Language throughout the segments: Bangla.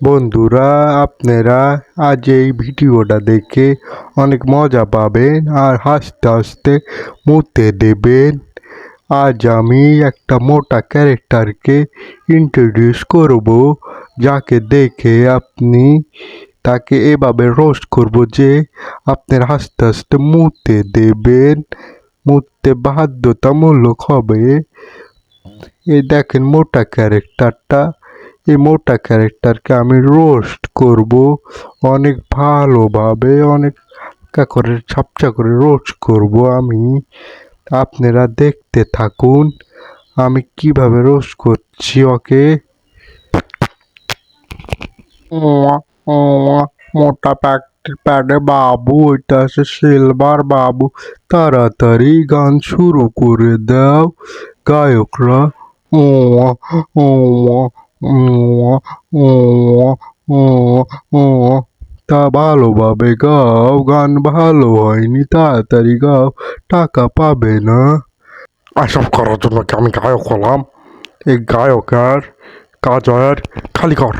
বন্ধুরা, আপনারা আজ এই ভিডিওটা দেখে অনেক মজা পাবেন আর হাসতে হাসতে মুতে দেবেন। আজ আমি একটা মোটা ক্যারেক্টারকে ইন্ট্রোডিউস করব, যাকে দেখে আপনি তাকে এভাবে রোস্ট করব যে আপনার হাসতে হাসতে মুতে দেবেন। মুততে বাধ্যতামূলক হবে। এই দেখেন মোটা ক্যারেক্টারটা। এই মোটা ক্যারেক্টারকে আমি রোস্ট করব অনেক ভালোভাবে, অনেক করে, ঝাপসা করে রোস্ট করব আমি। আপনারা দেখতে থাকুন, আমি কীভাবে রোস্ট করছি, ওকে? মোটা প্যাক প্যাডে বাবু ওইটা আছে সিলভার বাবু। তাড়াতাড়ি গান শুরু করে দাও, গায়করা। ও ও তা ভালোভাবে গাও গান ভালো হয়নি তাড়াতাড়ি গাও টাকা পাবে না। এসব করার জন্য কি আমি গায়ক হলাম? এই গায়কের কাজ আর খালি কর।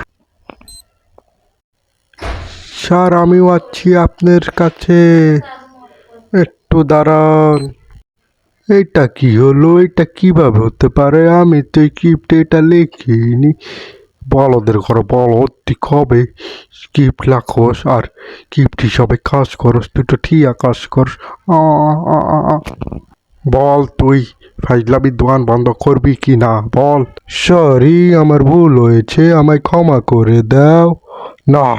স্যার আমিও আছি আপনার কাছে। একটু দাঁড়ান। এইটা কি হলো? এটা কীভাবে হতে পারে? আমি তো এই স্ক্রিপ্টে এটা লিখিনি। বলদের ঘরে বলদ তুই কবে? স্ক্রিপ্ট লাখোস আর স্ক্রিপ্ট হিসাবে কাজ করস তুই তো ঠিক কাজ কর বল তুই, ফাইজলামি দোকান বন্ধ করবি কি না? বল। সরি, আমার ভুল হয়েছে, আমায় ক্ষমা করে দাও। না।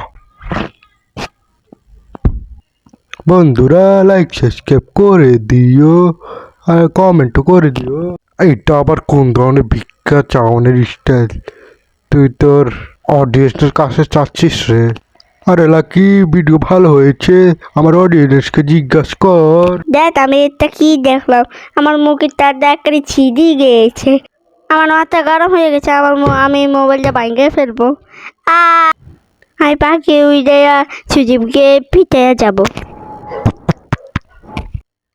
বন্ধুরা লাইক সাবস্ক্রাইব করে দিও। আর কমেন্টও করে দিও। এইটা আবার কোন ধরনের ভিক্ষা চাওয়ানের স্টাইল তুই তোর অডিয়েন্সের কাছে চাচ্ছিস রে। আরে লাকি ভিডিও ভালো হয়েছে? আমার অডিয়েন্সকে জিজ্ঞাসা কর। দেখ, আমি এটা কি দেখলাম? আমার মুখে তার দেখারি ছিদি গিয়েছে। আমার মাথা গরম হয়ে গেছে, আমার আমি মোবাইলটা ভাঙে ফেলব। আ, আমি পাখি উড়ে সুজিবকে পিঠে যাব।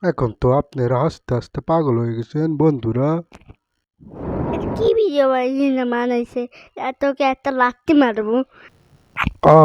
এখন তো আপনারা আস্তে আস্তে পাগল হয়ে গেছেন বন্ধুরা। কি ভিডিও বানিয়েছে এত কে একটা লাত্তি মারবো? আ